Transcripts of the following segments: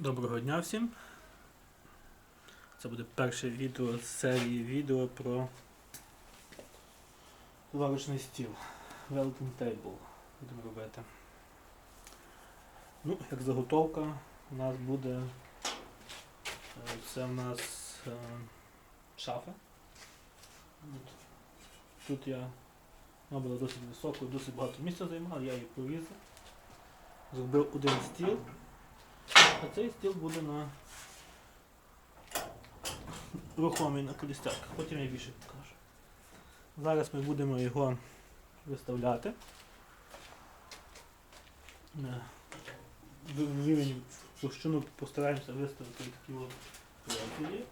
Доброго дня всім. Це буде перше відео з серії відео про лавочний стіл. Welcome table будемо робити. Ну, як заготовка у нас буде е, це в нас е, шафа. Тут я вона була досить високою, досить багато місця займала, я її порізав. Зробив один стіл. А цей стіл буде на рухомий на колістятках. Потім я більше покажу. Зараз ми будемо його виставляти. На рівень площину постараємося виставити такі от профілі.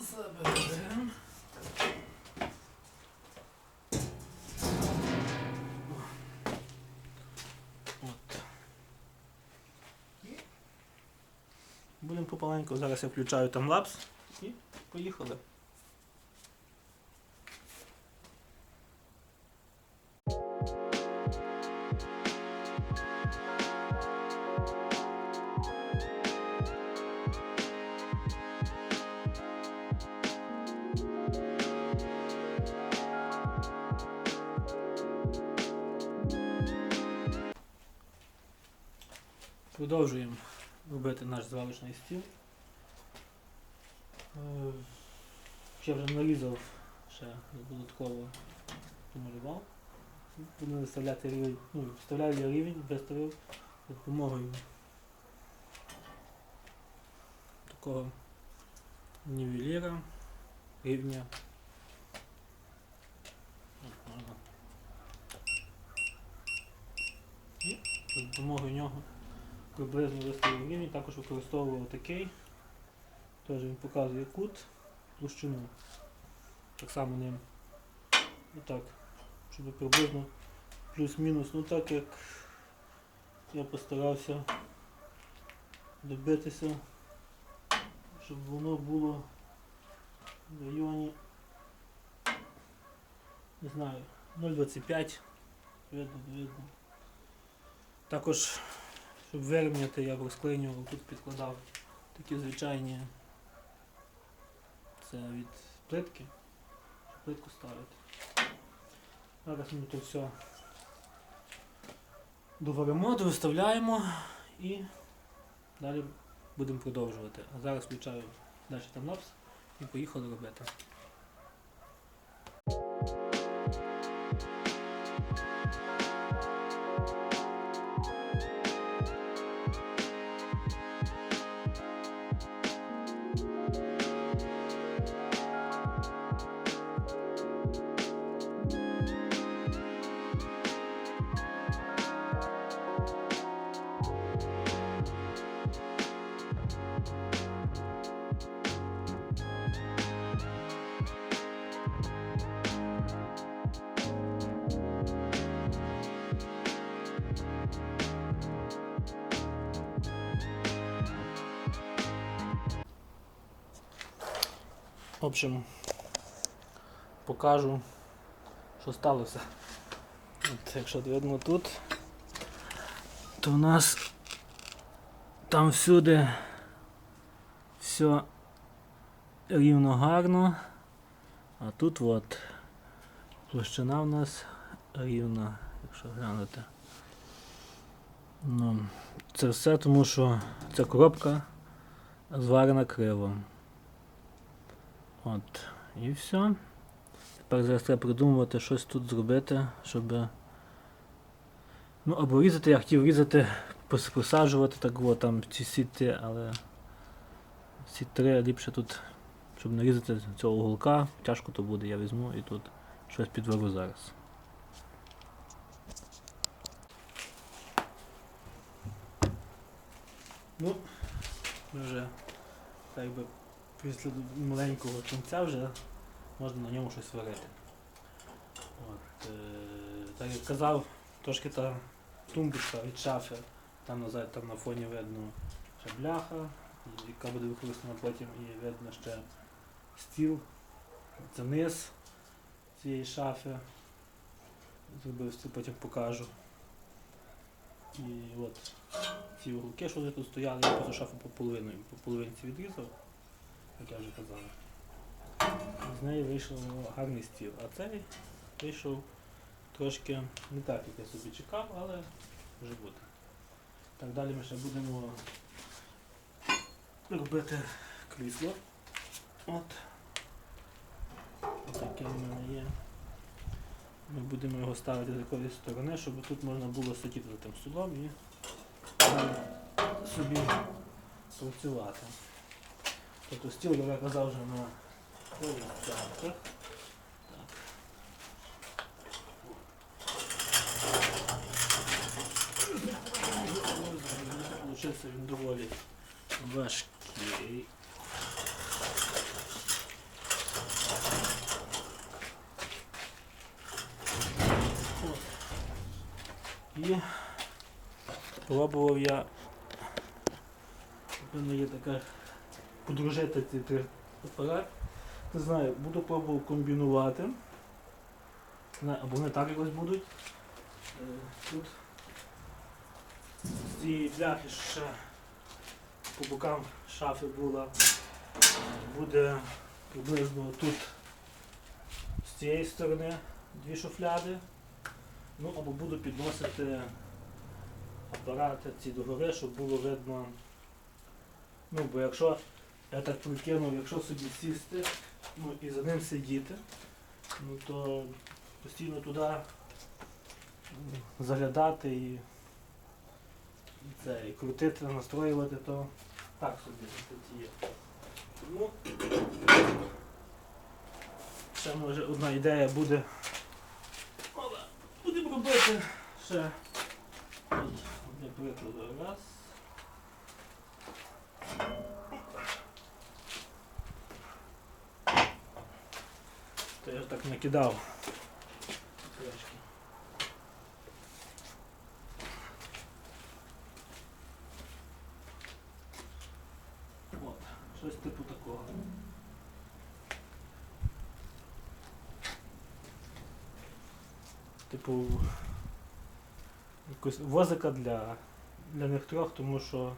Заберемо. Будемо попаленько, зараз я включаю там лапс і поїхали. Продовжуємо робити наш звалочний стіл. Е, Я вже нарізав ще додатково помалював. Буду виставляти рівень, ну, вставляю я рівень, виставив за допомогою такого нівеліра рівня. І за допомогою нього приблизно виставив рівень, також використовував такий. Теж він показує кут, площину. Так само ним. Отак. Щоб приблизно плюс-мінус. Ну так як я постарався добитися, щоб воно було в районі, не знаю, 0,25. Видно, видно. Також щоб вирівняти, я розклинював, тут підкладав такі звичайні це від плитки, щоб плитку ставити. Зараз ми тут все доваримо, виставляємо і далі будемо продовжувати. А зараз включаю далі там лапс і поїхали робити. В общем, покажу, що сталося. От, якщо видно тут, то в нас там всюди все рівно гарно, а тут от площина в нас рівна, якщо глянути. Ну, це все тому, що ця коробка зварена криво. От, і все. Тепер зараз треба придумувати щось тут зробити, щоб. Ну, або різати, я хотів різати, посаджувати так от, там ці сіти, але ці три ліпше тут, щоб нарізати цього уголка, тяжко то буде, я візьму і тут щось підвару зараз. Ну, вже так би після маленького кінця вже можна на ньому щось варити. От, е, так як казав, трошки та тумбочка від шафи, там назад там на фоні видно ще бляха, яка буде використана потім і видно ще стіл, це низ цієї шафи. Зробив стіл, потім покажу. І от ці уголки, що тут стояли, я просто шафу по половинці відрізав, як я вже казав. З неї вийшов гарний стіл. А цей вийшов трошки не так, як я собі чекав, але вже буде. Так далі ми ще будемо робити крісло. От. Таке в мене є. Ми будемо його ставити з якоїсь сторони, щоб тут можна було сидіти за тим столом і собі працювати. Тобто стіл, як я казав, вже на полицях. Так. Получився він доволі важкий. От. І пробував я. У мене є така Подружити ці три. Не знаю, буду пробував комбінувати. Або вони так якось будуть. Е, Тут з цієї бляхи ще по бокам шафи була. Буде приблизно тут з цієї сторони дві шуфляди. Ну або буду підносити апарати ці догори, щоб було видно. Ну, бо якщо я так прикинув, якщо собі сісти ну, і за ним сидіти, ну то постійно туди заглядати і, і це, і крутити, настроювати, то так собі тут є. Тому ще може одна ідея буде. Опа, Будемо робити ще для прикладу раз. То я ж так накидав. От, щось типу такого. Типу якось возика для, для них трьох, тому що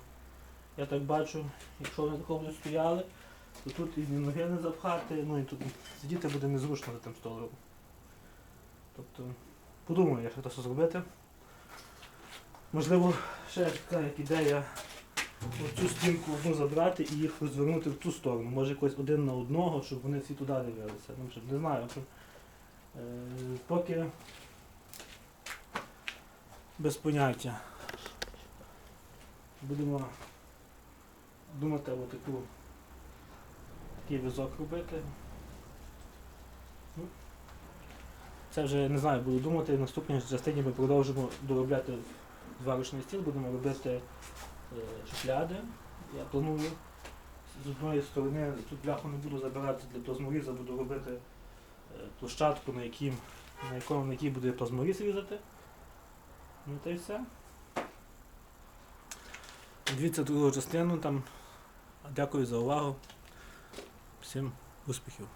я так бачу, якщо вони такого будуть стояли, то тут і ноги не запхати, ну і тут сидіти буде незручно за тим столом. Тобто, подумаю, як це все зробити. Можливо, ще така як ідея цю стінку одну забрати і їх розвернути в ту сторону. Може якось один на одного, щоб вони всі туди дивилися. Ну, щоб, не знаю. щоб, е, поки без поняття. Будемо думати ось таку візок робити. Ну, Це вже не знаю, буду думати. В наступній частині ми продовжимо доробляти зварочний стіл, будемо робити е, шухляди. Я планую з одної сторони тут бляху не буду забирати для плазморіза, буду робити е, площадку, на, якій, на, якому, на якій буде плазморіз різати. Ну та й все. Дивіться другу частину там. Дякую за увагу. Всім успіхів!